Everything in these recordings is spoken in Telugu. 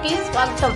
కి స్వాగతం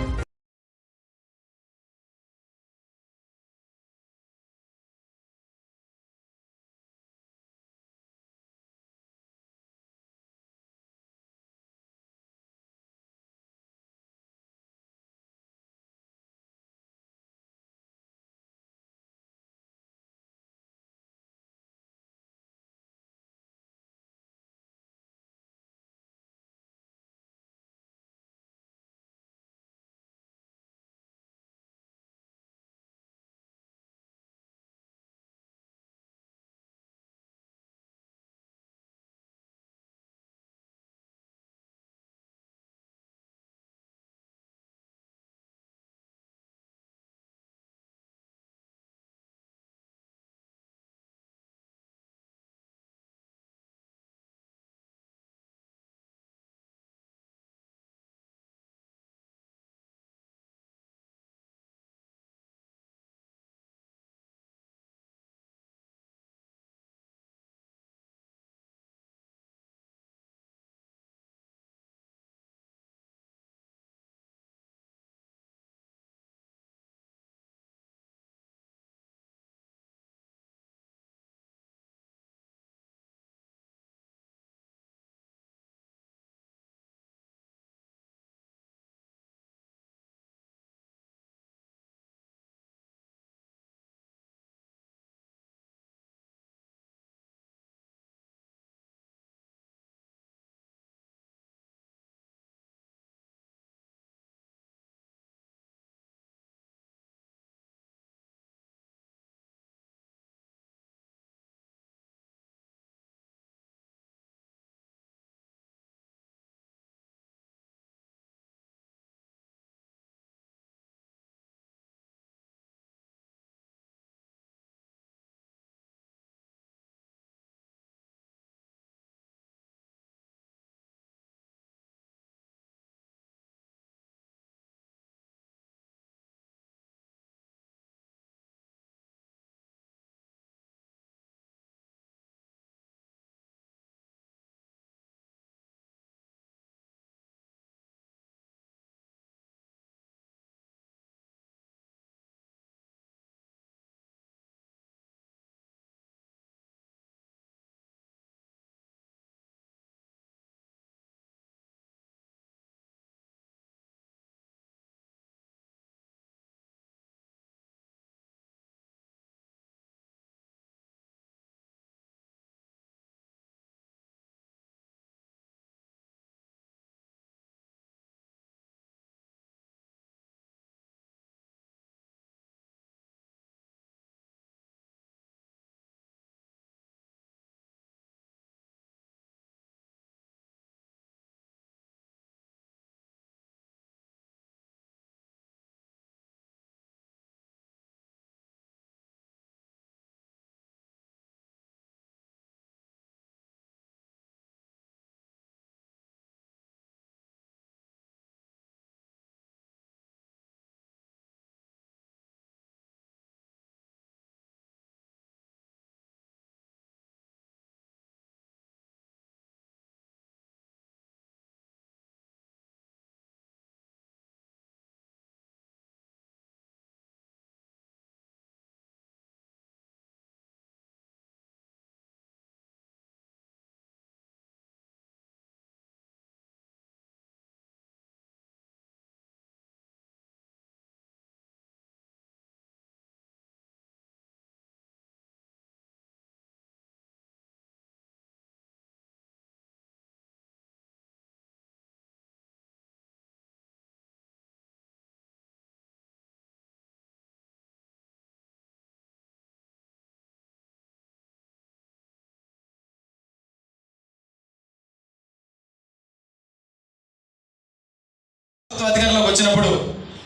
అధికారంలోకి వచ్చినప్పుడు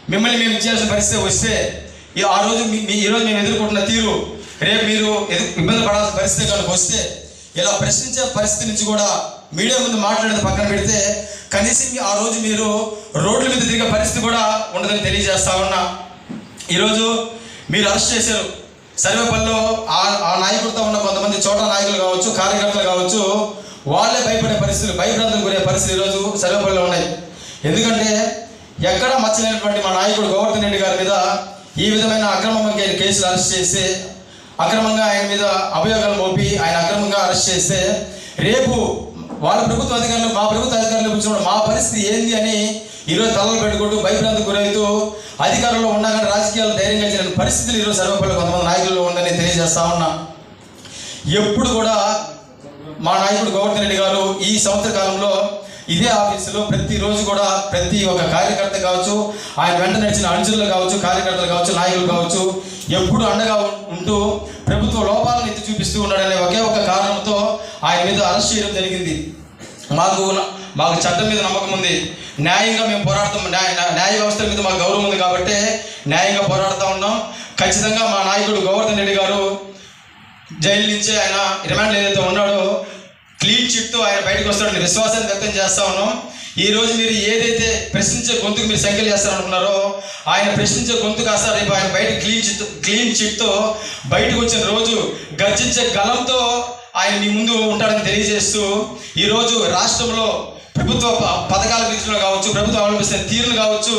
మిమ్మల్ని మేము చేయాల్సిన పరిస్థితి వస్తే ఈ ఆ రోజు మీ ఈరోజు ఈ రోజు మేము ఎదుర్కొంటున్న తీరు రేపు మీరు ఇబ్బంది పడాల్సిన పరిస్థితి కనుక వస్తే ఇలా ప్రశ్నించే పరిస్థితి నుంచి కూడా మీడియా ముందు మాట్లాడేది పక్కన పెడితే కనీసం ఆ రోజు మీరు రోడ్ల మీద తిరిగే పరిస్థితి కూడా ఉండదని తెలియజేస్తా ఉన్నా. ఈరోజు మీరు అరెస్ట్ చేశారు. సర్వేపల్లిలో ఆ ఆ నాయకుడితో ఉన్న కొంతమంది చోట నాయకులు కావచ్చు కార్యకర్తలు కావచ్చు వాళ్ళే భయపడే పరిస్థితులు భయభ్రాంతులు గురే పరిస్థితులు ఈరోజు సర్వేపల్లిలో ఉన్నాయి. ఎందుకంటే ఎక్కడా మచ్చలేనటువంటి మా నాయకుడు గోవర్ధన్ రెడ్డి గారి మీద ఈ విధమైన అక్రమంగా కేసులు అరెస్ట్ చేసి అక్రమంగా ఆయన మీద అభియోగాలు మోపి ఆయన అక్రమంగా అరెస్ట్ చేస్తే రేపు వాళ్ళ ప్రభుత్వ అధికారులు మా ప్రభుత్వ అధికారులు కూర్చున్నాడు మా పరిస్థితి ఏంది అని ఈరోజు తలలు పెట్టుకుంటూ భయభ్రాంతి గురవుతూ అధికారంలో ఉండగానే రాజకీయాలు ధైర్యంగా చేయలేని పరిస్థితులు ఈరోజు సర్వపల్లి కొంతమంది నాయకుల్లో ఉందని తెలియజేస్తా ఉన్నా. ఎప్పుడు కూడా మా నాయకుడు గోవర్ధన్ రెడ్డి గారు ఈ సంవత్సర కాలంలో ఇదే ఆఫీసులో ప్రతిరోజు కూడా ప్రతి ఒక్క కార్యకర్త కావచ్చు ఆయన వెంట నడిచిన అనుచరులు కావచ్చు కార్యకర్తలు కావచ్చు నాయకులు కావచ్చు ఎప్పుడు అండగా ఉంటూ ప్రభుత్వ లోపాలను ఎత్తి చూపిస్తూ ఉన్నాడనే ఒకే ఒక కారణంతో ఆయన మీద అరెస్ట్ చేయడం జరిగింది. మాకు మాకు చట్టం మీద నమ్మకం ఉంది. న్యాయంగా మేము పోరాడుతాం న్యాయ న్యాయ వ్యవస్థ మీద మాకు గౌరవం ఉంది కాబట్టి న్యాయంగా పోరాడుతూ ఉన్నాం. ఖచ్చితంగా మా నాయకుడు గోవర్ధన్ రెడ్డి గారు జైలు నుంచి ఆయన రిమాండ్ ఏదైతే ఉన్నాడో క్లీన్ చిట్తో ఆయన బయటకు వస్తాడని విశ్వాసాన్ని వ్యక్తం చేస్తా ఉన్నాం. ఈ రోజు మీరు ఏదైతే ప్రశ్నించే గొంతుకు మీరు సంఖ్యలు చేస్తారనుకున్నారో ఆయన ప్రశ్నించే గొంతు కాస్త రేపు ఆయన బయట క్లీన్ చిట్ క్లీన్ చిట్తో బయటకు వచ్చిన రోజు గర్జించే గలంతో ఆయన మీ ముందు ఉంటాడని తెలియజేస్తూ ఈరోజు రాష్ట్రంలో ప్రభుత్వ పథకాల విధులు కావచ్చు ప్రభుత్వం అవలంబిస్తున్న తీరులు కావచ్చు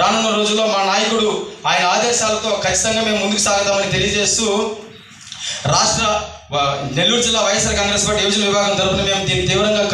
రానున్న రోజుల్లో మా నాయకుడు ఆయన ఆదేశాలతో ఖచ్చితంగా మేము ముందుకు సాగుతామని తెలియజేస్తూ రాష్ట్ర నెల్లూరు జిల్లా వైఎస్ఆర్ కాంగ్రెస్ పార్టీ యోజన విభాగం తరఫున మేము దీన్ని తీవ్రంగా